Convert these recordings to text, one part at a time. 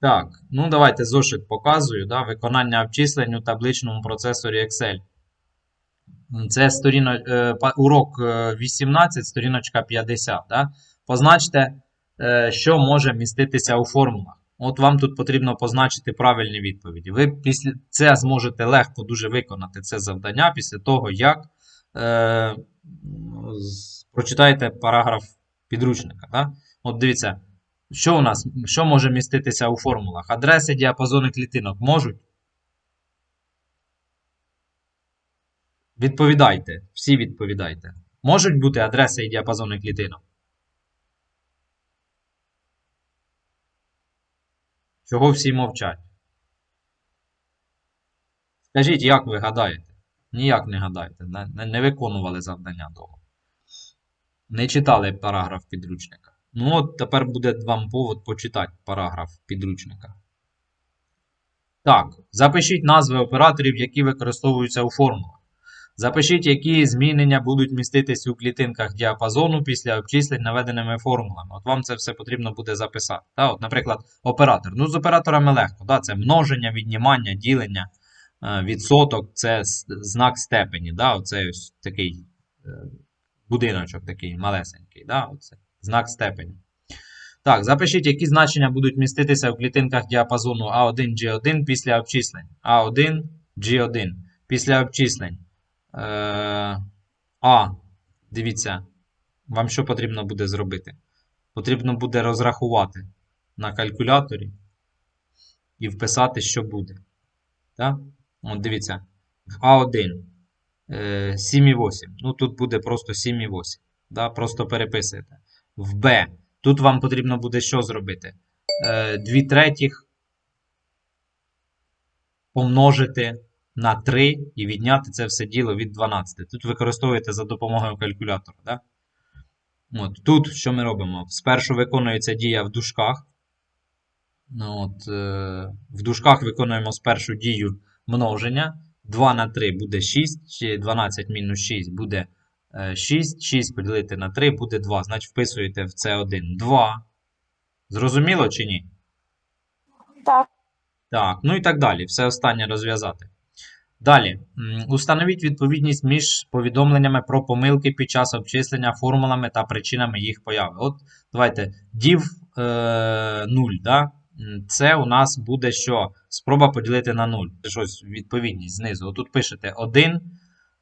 Так, ну давайте зошит показую. Да? Виконання обчислень у табличному процесорі Excel. Це сторіно, е, урок е, 18, сторіночка 50. Да? Позначте, е, що може міститися у формулах. От вам тут потрібно позначити правильні відповіді. Ви після це зможете легко дуже виконати це завдання після того, як е, прочитаєте параграф підручника. Да? От дивіться, що у нас, що може міститися у формулах? Адреси, діапазони клітинок можуть? Відповідайте, всі відповідайте. Можуть бути адреси і діапазони клітинок? Чого всі мовчать? Скажіть, як ви гадаєте? Ніяк не гадаєте. Не, виконували завдання того. Не читали параграф підручника. Ну, от тепер буде вам повод почитати параграф підручника. Так, запишіть назви операторів, які використовуються у формулах. Запишіть, які змінення будуть міститись у клітинках діапазону після обчислень наведеними формулами. От вам це все потрібно буде записати. Та, от, наприклад, оператор. Ну, з операторами легко. Да? Це множення, віднімання, ділення, е, відсоток, це знак степені. Да? Оце ось такий е, будиночок такий малесенький. Да? Оце, знак степені. Так, запишіть, які значення будуть міститися в клітинках діапазону A1, G1 після обчислень. A1, G1 після обчислень. Е, А, дивіться, вам що потрібно буде зробити? Потрібно буде розрахувати на калькуляторі і вписати, що буде. Так? От дивіться. А1 е, 7,8. Ну, тут буде просто 7,8. Да? Просто переписуєте. В Б. Тут вам потрібно буде що зробити? Е, 2 третіх помножити на 3 і відняти це все діло від 12. Тут використовуєте за допомогою калькулятора. Да? От, тут що ми робимо? Спершу виконується дія в дужках. Ну, от, е, в дужках виконуємо спершу дію множення. 2 на 3 буде 6, чи 12 мінус 6 буде е, 6. 6 поділити на 3 буде 2. Значить, вписуєте в це 1 2. Зрозуміло чи ні? Так. Так, ну і так далі. Все останнє розв'язати. Далі. Установіть відповідність між повідомленнями про помилки під час обчислення формулами та причинами їх появи. От давайте div е, 0. Да? Це у нас буде що? Спроба поділити на 0. Це щось відповідність знизу. Отут пишете 1 е,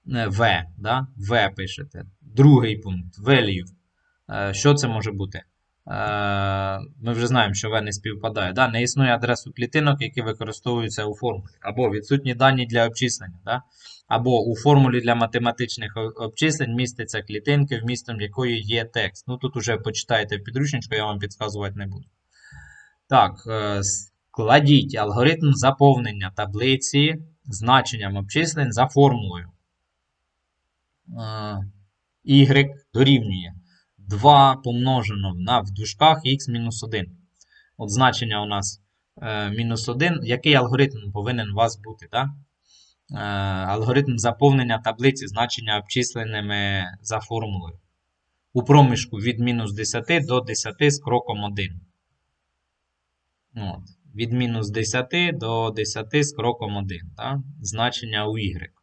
v. Да? v пишете. Другий пункт value. Е, Що це може бути? Е, Ми вже знаємо, що V не співпадає. Да? Не існує адресу клітинок, які використовуються у формулі. Або відсутні дані для обчислення. Да? Або у формулі для математичних обчислень міститься клітинки, вмістом якої є текст. Ну тут уже почитайте в підручничку, я вам підказувати не буду. Так, е, складіть алгоритм заповнення таблиці значенням обчислень за формулою. Е, Y дорівнює 2 помножено на в дужках x-1. От значення у нас е, мінус 1. Який алгоритм повинен у вас бути? Да? Е, алгоритм заповнення таблиці значення обчисленими за формулою. У проміжку від мінус 10 до 10 з кроком 1. От. Від мінус 10 до 10 з кроком 1. Да? Значення у y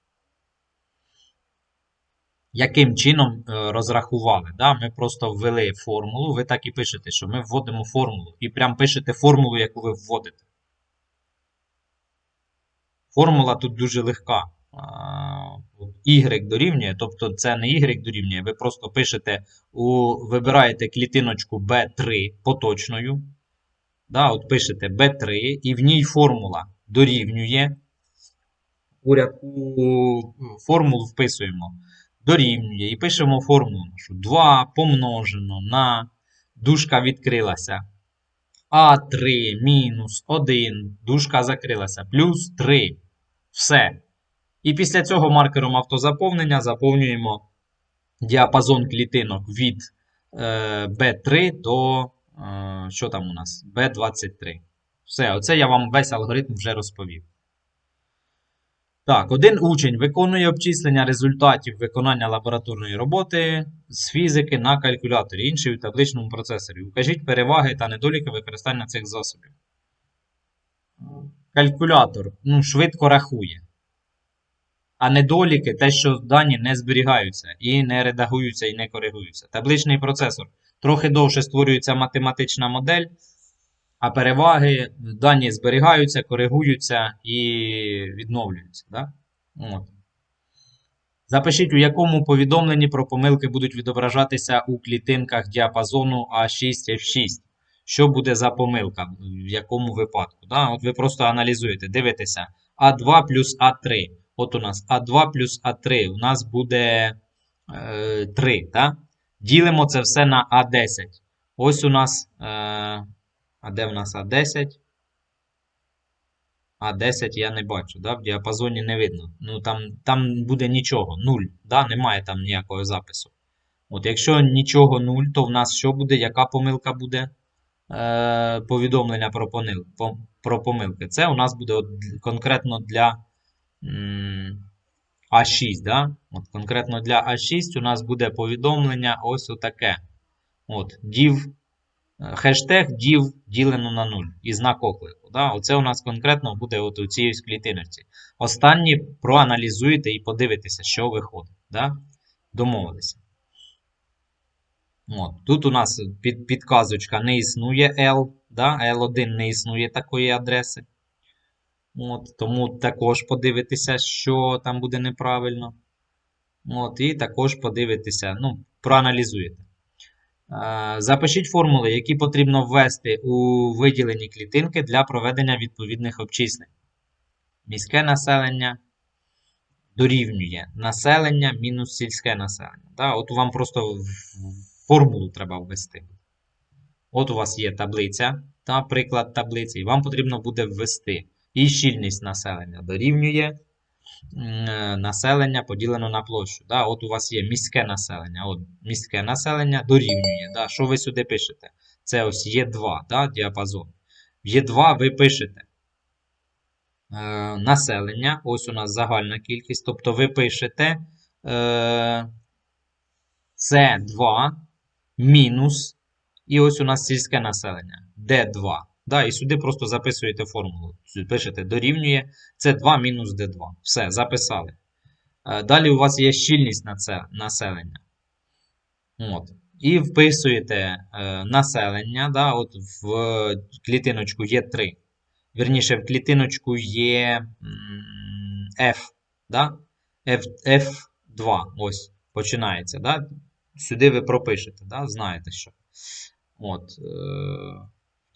яким чином е, розрахували. Да? Ми просто ввели формулу. Ви так і пишете, що ми вводимо формулу. І прям пишете формулу, яку ви вводите. Формула тут дуже легка. Y дорівнює, тобто це не Y дорівнює, ви просто пишете, у, вибираєте клітиночку B3 поточною. Да, от пишете B3, і в ній формула дорівнює. У рядку формулу вписуємо дорівнює і пишемо формулу нашу. 2 помножено на дужка відкрилася. А3 мінус 1, дужка закрилася, плюс 3. Все. І після цього маркером автозаповнення заповнюємо діапазон клітинок від е, B3 до е, що там у нас? B23. Все, оце я вам весь алгоритм вже розповів. Так, один учень виконує обчислення результатів виконання лабораторної роботи з фізики на калькуляторі, інший у табличному процесорі. Укажіть переваги та недоліки використання цих засобів. калькулятор ну, швидко рахує. А недоліки те, що дані не зберігаються і не редагуються і не коригуються. Табличний процесор трохи довше створюється математична модель, а переваги дані зберігаються, коригуються і відновлюються. Да? От. Запишіть, у якому повідомленні про помилки будуть відображатися у клітинках діапазону А6 F6. Що буде за помилка, в якому випадку. Да? От ви просто аналізуєте, дивитеся А2 плюс А3. От у нас А2 плюс А3. У нас буде е, 3. Да? Ділимо це все на А10. Ось у нас. Е, а де у нас А10? А10 я не бачу, да? в діапазоні не видно. Ну, там, там буде нічого, 0. Да? Немає там ніякого запису. От Якщо нічого 0, то в нас що буде? Яка помилка буде? Е, повідомлення про, понил, по, про помилки. Це у нас буде от конкретно для м, А6. Да? От конкретно для А6 у нас буде повідомлення ось отаке. От, div, хештег div ділено на 0 і знак оклику. Да? Оце у нас конкретно буде от у цій ось клітиночці. Останні проаналізуєте і подивитеся, що виходить. Да? Домовилися. От. Тут у нас під, підказочка не існує L. Да? L1 не існує такої адреси. От, тому також подивитися, що там буде неправильно. От, і також подивитися, ну, проаналізуєте. Запишіть формули, які потрібно ввести у виділені клітинки для проведення відповідних обчислень. Міське населення дорівнює населення мінус сільське населення. Да? От вам просто формулу треба ввести. От у вас є таблиця, та приклад таблиці, і вам потрібно буде ввести. І щільність населення дорівнює населення поділено на площу. Да? От у вас є міське населення. От міське населення дорівнює. Да? Що ви сюди пишете? Це ось Є2, да? діапазон. В Є2 ви пишете е, населення. Ось у нас загальна кількість. Тобто ви пишете е, С2 мінус. І ось у нас сільське населення. Д2. Да, і сюди просто записуєте формулу. Пишете дорівнює С2 мінус Д2. Все, записали. Е, Далі у вас є щільність на це населення. От. І вписуєте е, населення. Да, от в клітиночку є 3. Вірніше, в клітиночку є F. Да? F, F2. Ось, починається. Да? Сюди ви пропишете, да? знаєте що. От, е,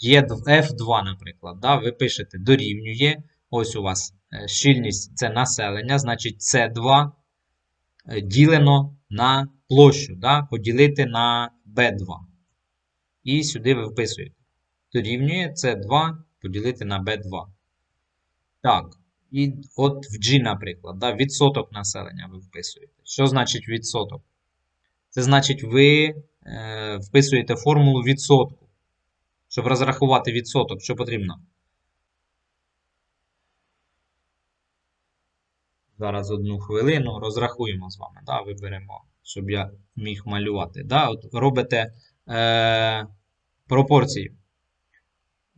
є F2, наприклад. Да? Ви пишете дорівнює. Ось у вас е, щільність це населення, значить С2 е, ділено на площу. Да? Поділити на B2. І сюди ви вписуєте. Дорівнює С2 поділити на B2. Так. І от в G, наприклад, да? відсоток населення ви вписуєте. Що значить відсоток? Це значить, ви е, вписуєте формулу відсотку. Щоб розрахувати відсоток, що потрібно? Зараз одну хвилину розрахуємо з вами. Да? Виберемо, щоб я міг малювати. Да? От робите е, пропорції.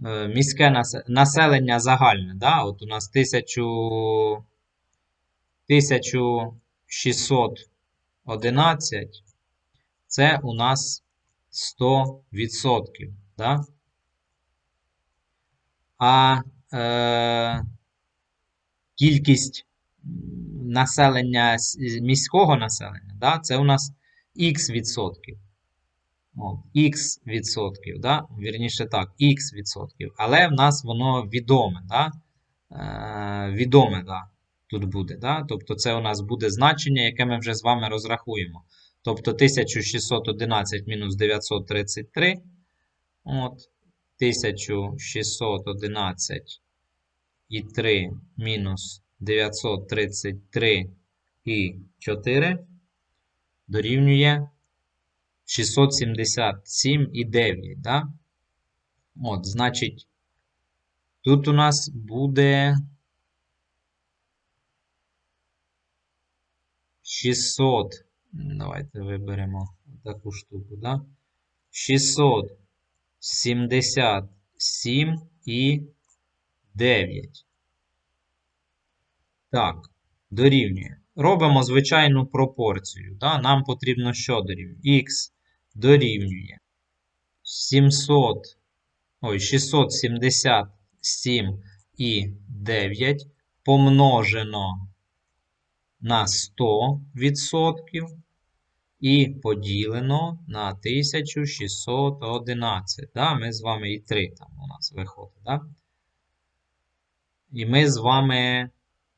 Е, міське населення загальне. Да? От у нас 1000, 1611. Це у нас 100%. Да? А е, кількість населення міського населення, да, це у нас х відсотків. От, х відсотків, да? Вірніше так, х відсотків. Але в нас воно відоме, да? Е, відоме, да, тут буде. Да? Тобто це у нас буде значення, яке ми вже з вами розрахуємо. Тобто 1611 мінус 933. От, 1611 і 3 мінус 933 і 4 дорівнює 677 і 9. Да? От, значить, тут у нас буде 600. Давайте виберемо таку штуку, да? 677 і 9. Так, дорівнює. Робимо звичайну пропорцію. Да? Нам потрібно що дорівнює? Х дорівнює 700, ой, 677 і 9 помножено на 100% і поділено на 1611. Да? Ми з вами і 3 там у нас виходить. Да? І ми з вами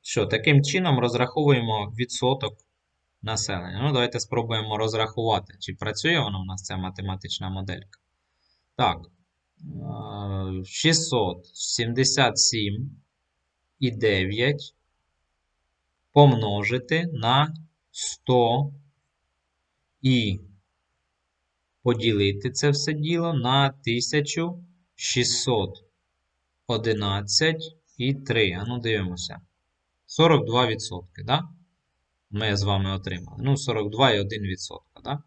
що, таким чином розраховуємо відсоток населення. Ну, давайте спробуємо розрахувати, чи працює воно у нас ця математична моделька. Так, е, 677 і 9 помножити на 100 і поділити це все діло на 1611 і 3. А ну дивимося. 42%, да? Ми з вами отримали. Ну, 42,1%, да?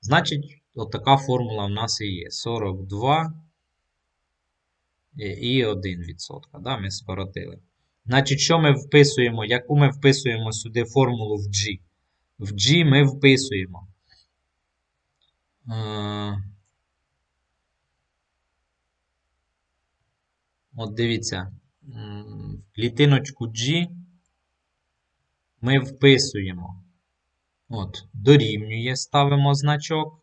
Значить, отака формула в нас і є. 42 і 1%. Да? Ми скоротили. Значить, що ми вписуємо? Яку ми вписуємо сюди формулу в G? В G ми вписуємо. Е, От дивіться, в клітиночку G ми вписуємо. От, дорівнює, ставимо значок.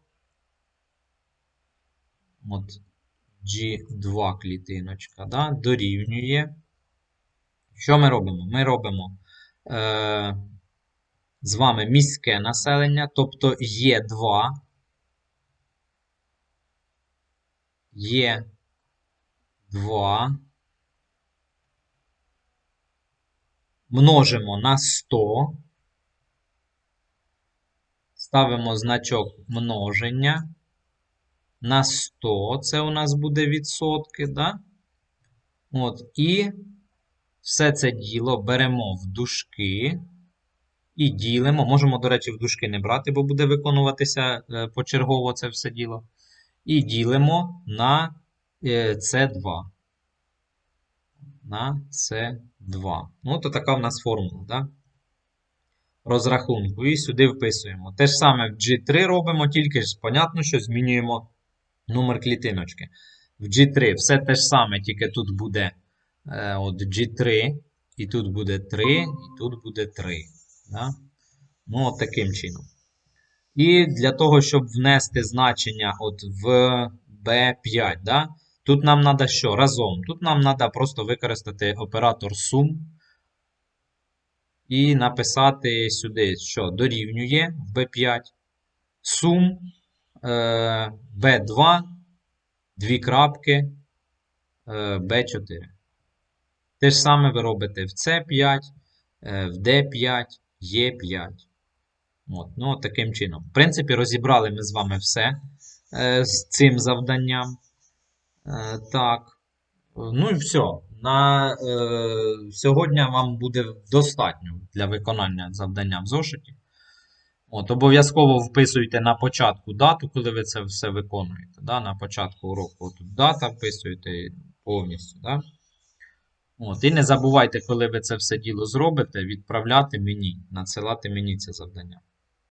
От G2 клітиночка, да, дорівнює. Що ми робимо? Ми робимо е, з вами міське населення, тобто є 2. Є 2. Множимо на 100. Ставимо значок множення. На 100. Це у нас буде відсотки, да? От, і все це діло беремо в дужки і ділимо. Можемо, до речі, в дужки не брати, бо буде виконуватися е, почергово це все діло. І ділимо на е, С2. На С2. Ну, то така в нас формула, да? Розрахунку. І сюди вписуємо. Те ж саме в G3 робимо, тільки ж, понятно, що змінюємо номер клітиночки. В G3 все те ж саме, тільки тут буде е, от G3, і тут буде 3, і тут буде 3. Да? Ну, от таким чином. І для того, щоб внести значення от в B5, да? тут нам треба що? Разом. Тут нам треба просто використати оператор сум. І написати сюди, що дорівнює в B5 сум е, B2, дві крапки е, B4. Те ж саме ви робите в C5, е, в D5, E5. От, ну, таким чином. В принципі, розібрали ми з вами все е, з цим завданням. Е, так. Ну і все. На е, сьогодні вам буде достатньо для виконання завдання в зошиті. От, обов'язково вписуйте на початку дату, коли ви це все виконуєте. Да? На початку уроку тут дата вписуєте повністю. Да? От, і не забувайте, коли ви це все діло зробите, відправляти мені, надсилати мені це завдання.